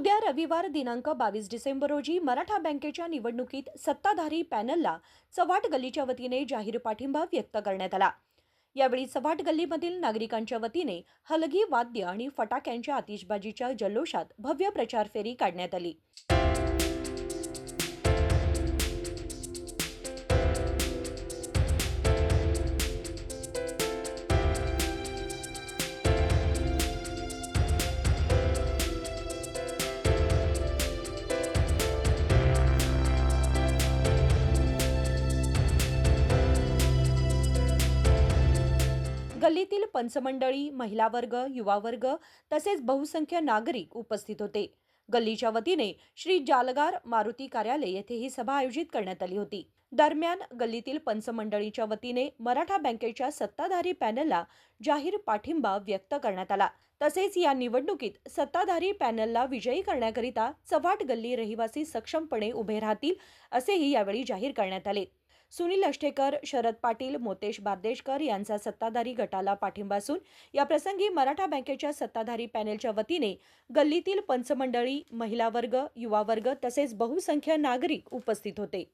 उद्या रविवार दिनांक बावीस डिसेंबर रोजी मराठा बँकेच्या निवडणुकीत सत्ताधारी पॅनलला चव्हाट गल्लीच्या वतीने जाहीर पाठिंबा व्यक्त करण्यात आला. यावेळी चव्हाट गल्लीमधील नागरिकांच्या वतीने हलगी वाद्य आणि फटाक्यांच्या आतिषबाजीच्या जल्लोषात भव्य प्रचार फेरी काढण्यात आली. गल्लीतील पंचमंडळी महिला वर्ग युवा वर्ग तसेच बहुसंख्य नागरिक उपस्थित होते. गल्लीच्या वतीने श्री जालगार मारुती कार्यालय येथे ही सभा आयोजित करण्यात आली होती. दरम्यान गल्लीतील पंचमंडळीच्या वतीने मराठा बँकेच्या सत्ताधारी पॅनलला जाहीर पाठिंबा व्यक्त करण्यात आला. तसेच या निवडणुकीत सत्ताधारी पॅनलला विजयी करण्याकरिता चव्हाट गल्ली रहिवासी सक्षमपणे उभे राहतील असेही यावेळी जाहीर करण्यात आले. सुनील अष्टेकर शरद पाटील मोतेश बार्देशकर यांचा सत्ताधारी गटाला पाठिंबा असून याप्रसंगी मराठा बँकेच्या सत्ताधारी पॅनेलच्या वतीने गल्लीतील पंचमंडळी महिला वर्ग युवा वर्ग तसेच बहुसंख्य नागरिक उपस्थित होते.